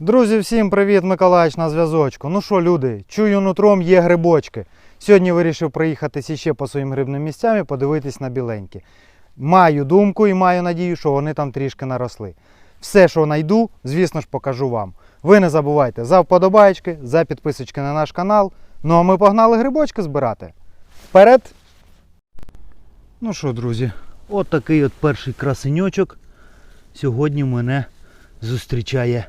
Друзі, всім привіт, Миколаївич на зв'язочку. Ну що, люди, чую нутром є грибочки. Сьогодні вирішив проїхатися ще по своїм грибним місцям і подивитись на біленькі. Маю думку і маю надію, що вони там трішки наросли. Все, що знайду, звісно ж, покажу вам. Ви не забувайте за вподобайки, за підписочки на наш канал. Ну а ми погнали грибочки збирати. Вперед! Ну що, друзі, от такий от перший красеньочок сьогодні мене зустрічає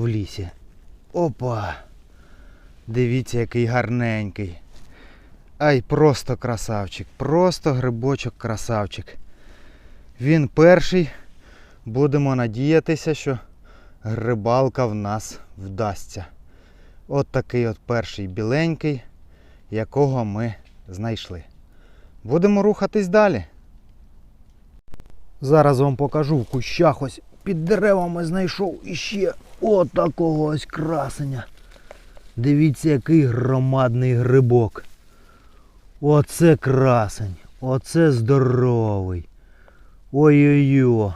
в лісі. Опа! Дивіться, який гарненький. Ай, просто красавчик, просто грибочок красавчик. Він перший. Будемо надіятися, що грибалка в нас вдасться. От такий от перший біленький, якого ми знайшли. Будемо рухатись далі. Зараз вам покажу в кущах ось під деревами знайшов іще от такого ось красення. Дивіться, який громадний грибок. Оце красень. Оце здоровий. Ой-ой-ой.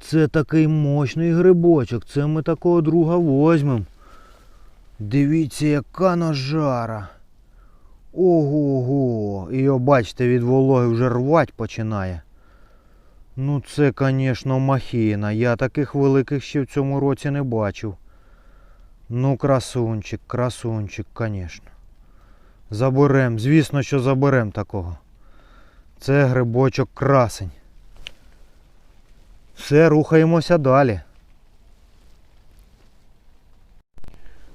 Це такий мощний грибочок. Це ми такого друга возьмем. Дивіться, яка ножара. Ого-го. І бачите, від вологи вже рвать починає. Ну це, звісно, махіна. Я таких великих ще в цьому році не бачив. Ну, красунчик, красунчик, звісно. Заберем, звісно, що заберем такого. Це грибочок красень. Все, рухаємося далі.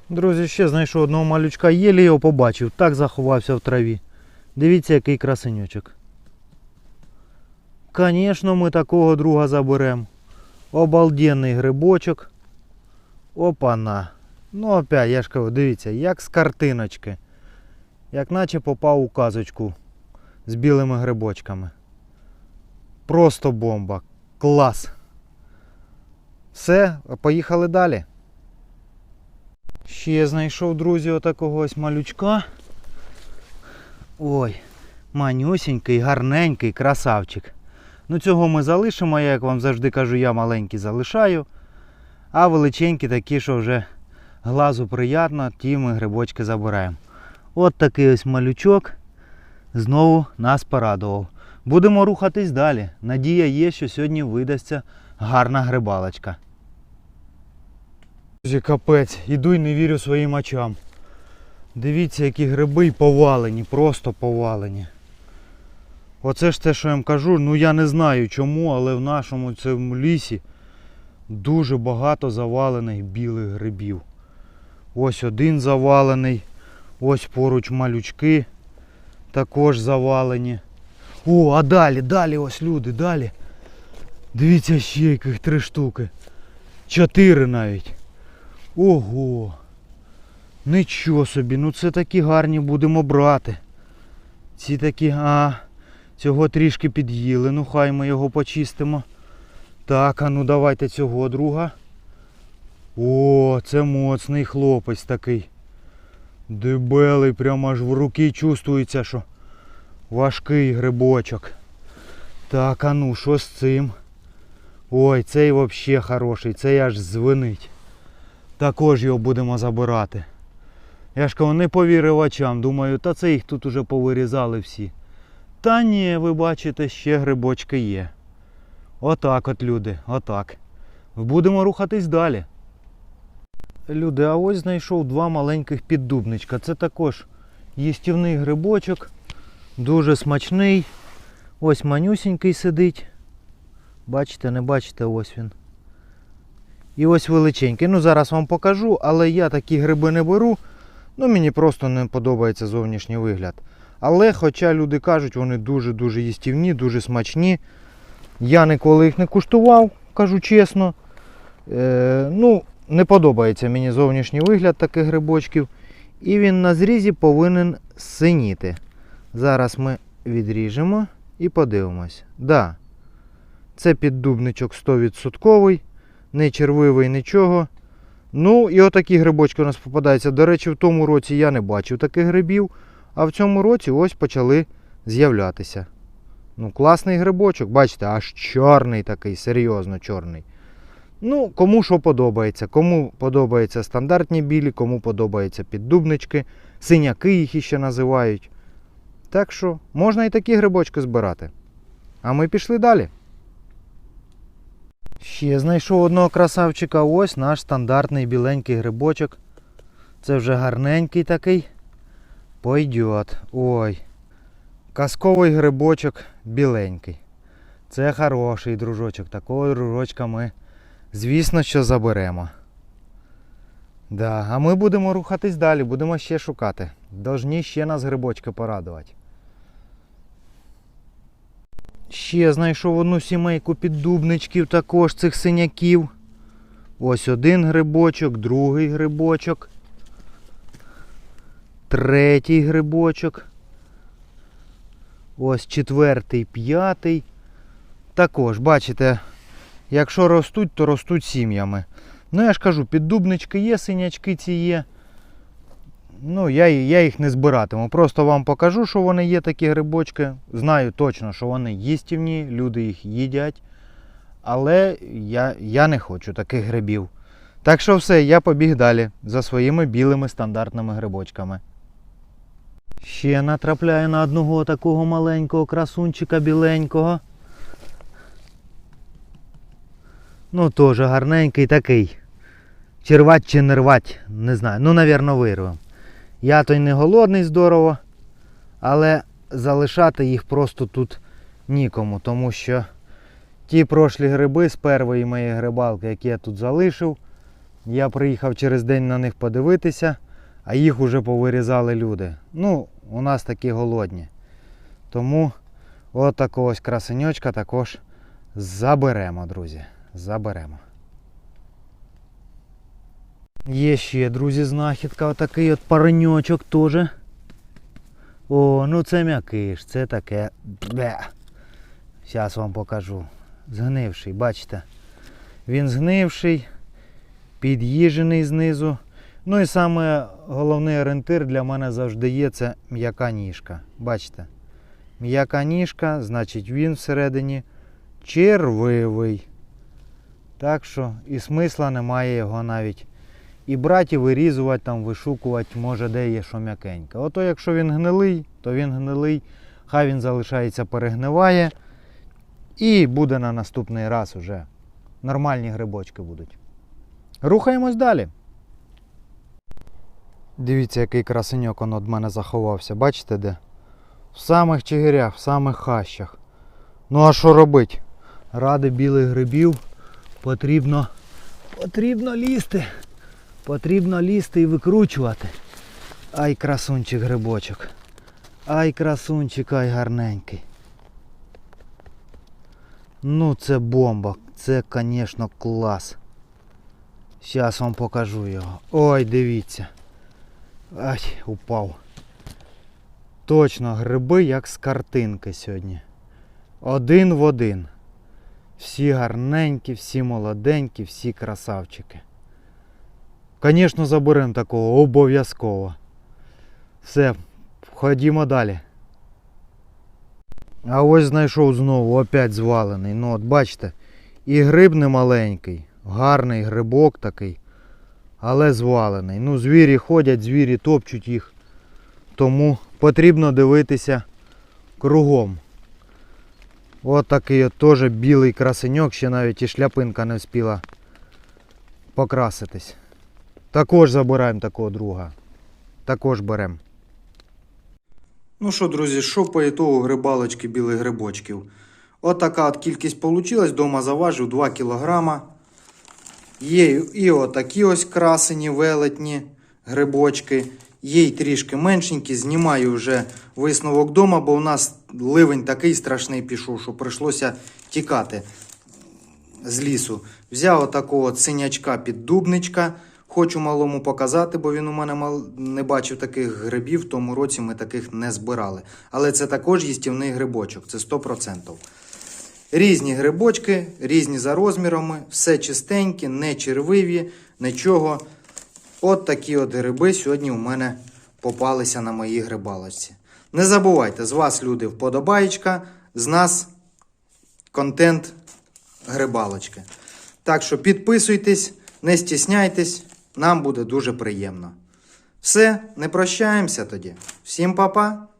Друзі, ще знайшов одного малючка, єлі його побачив, так заховався в траві. Дивіться, який красенючок. Конечно, ми такого друга заберем. Обалденний грибочок. Опана. Ну опять, я ж кажу, дивіться, як з картиночки. Як наче попав у казочку з білими грибочками. Просто бомба. Клас. Все, поїхали далі. Ще знайшов, друзі, отакого ось малючка. Ой, манюсінький, гарненький, красавчик. Ну цього ми залишимо, я як вам завжди кажу, я маленький залишаю. А величенькі такі, що вже глазу приємно, ті ми грибочки забираємо. От такий ось малючок знову нас порадував. Будемо рухатись далі. Надія є, що сьогодні видасться гарна грибалочка. Друзі, капець, іду й не вірю своїм очам. Дивіться, які гриби повалені, просто повалені. Оце ж те, що я вам кажу, ну я не знаю чому, але в нашому цьому лісі дуже багато завалених білих грибів. Ось один завалений, ось поруч малючки також завалені. О, а далі, далі ось люди, далі. Дивіться ще яких три штуки. Чотири навіть. Ого. Нічого собі, ну це такі гарні будемо брати. Ці такі, а, цього трішки під'їли, ну хай ми його почистимо. Так, а ну давайте цього друга. О, це моцний хлопець такий. Дебелий, прямо аж в руки чувствується, що важкий грибочок. Так, а ну, що з цим? Ой, цей взагалі хороший, цей аж звенить. Також його будемо забирати. Я ж кажу, не повірив очам. Думаю, та це їх тут уже повирізали всі. Та ви бачите, ще грибочки є. Отак от, люди, отак. Будемо рухатись далі. Люди, а ось знайшов два маленьких піддубничка. Це також їстівний грибочок. Дуже смачний. Ось манюсінький сидить. Бачите, не бачите, ось він. І ось величенький. Ну зараз вам покажу, але я такі гриби не беру. Ну мені просто не подобається зовнішній вигляд. Але хоча люди кажуть, вони дуже-дуже їстівні, дуже смачні. Я ніколи їх не куштував, кажу чесно. Е, ну, не подобається мені зовнішній вигляд таких грибочків. І він на зрізі повинен синіти. Зараз ми відріжемо і подивимось. Да, це піддубничок 100%, не червивий нічого. Ну і отакі грибочки у нас попадаються. До речі, в тому році я не бачив таких грибів, а в цьому році ось почали з'являтися. Ну, класний грибочок, бачите, аж чорний такий, серйозно чорний. Ну, кому що подобається. Кому подобаються стандартні білі, кому подобаються піддубнички, синяки їх іще називають. Так що можна і такі грибочки збирати. А ми пішли далі. Ще знайшов одного красавчика. Ось наш стандартний біленький грибочок. Це вже гарненький такий. Пойдет. Ой. Казковий грибочок біленький. Це хороший дружочок. Такого дружочка ми, звісно, що заберемо. Да, а ми будемо рухатись далі, будемо ще шукати. Должні ще нас грибочки порадувати. Ще знайшов одну сімейку піддубничків, також цих синяків. Ось один грибочок, другий грибочок. Третій грибочок. Ось четвертий, п'ятий. Також, бачите, якщо ростуть, то ростуть сім'ями. Ну, я ж кажу, піддубнички є, синячки ці є. Ну, я, я їх не збиратиму. Просто вам покажу, що вони є такі грибочки. Знаю точно, що вони їстівні, люди їх їдять. Але я, я не хочу таких грибів. Так що все, я побіг далі за своїми білими стандартними грибочками. Ще натрапляю на одного такого маленького красунчика біленького. Ну, теж гарненький такий. Чи рвать, чи не рвать, не знаю. Ну, навірно, вирвем. Я то й не голодний здорово, але залишати їх просто тут нікому, тому що ті прошлі гриби з першої моєї грибалки, які я тут залишив, я приїхав через день на них подивитися, а їх уже повирізали люди. Ну, у нас такі голодні. Тому от такого ось красеньочка також заберемо, друзі. Заберемо. Є ще, друзі, знахідка, отакий от пареньочок теж. О, ну це м'якиш, це таке. Бе. Зараз вам покажу. Згнивший, бачите? Він згнивший, під'їжений знизу. Ну і саме головний орієнтир для мене завжди є це м'яка ніжка. Бачите? М'яка ніжка, значить він всередині червивий. Так що і смисла немає його навіть і брати, і вирізувати, там, вишукувати, може де є що м'якеньке. Ото якщо він гнилий, то він гнилий, хай він залишається, перегниває. І буде на наступний раз уже нормальні грибочки будуть. Рухаємось далі. Дивіться, який красеньок он від мене заховався. Бачите де? В самих чигирях, в самих хащах. Ну а що робить? Ради білих грибів потрібно, потрібно лізти. Потрібно лізти і викручувати. Ай, красунчик грибочок. Ай, красунчик, ай гарненький. Ну це бомба. Це, звісно, клас. Зараз вам покажу його. Ой, дивіться. Ай, упав. Точно, гриби як з картинки сьогодні. Один в один. Всі гарненькі, всі молоденькі, всі красавчики. Звісно, заберемо такого обов'язково. Все, ходімо далі. А ось знайшов знову, опять звалений. Ну от бачите, і гриб не маленький, гарний грибок такий, але звалений. Ну, звірі ходять, звірі топчуть їх. Тому потрібно дивитися кругом. От такий от теж білий красеньок, ще навіть і шляпинка не встигла покраситись. Також забираємо такого друга. Також беремо. Ну що, друзі, що по ітогу грибалочки білих грибочків? От от кількість получилась. Дома заважив 2 кг. Є і отакі ось красені велетні грибочки. Є й трішки меншенькі. Знімаю вже висновок дома, бо у нас ливень такий страшний пішов, що прийшлося тікати з лісу. Взяв отакого от синячка піддубничка. Хочу малому показати, бо він у мене мал... не бачив таких грибів. В тому році ми таких не збирали. Але це також їстівний грибочок, це 100%. Різні грибочки, різні за розмірами, все чистенькі, не червиві, нічого. От такі от гриби сьогодні у мене попалися на моїй грибалочці. Не забувайте, з вас, люди, вподобаєчка, з нас контент грибалочки. Так що підписуйтесь, не стісняйтесь, нам буде дуже приємно. Все, не прощаємося тоді. Всім па-па!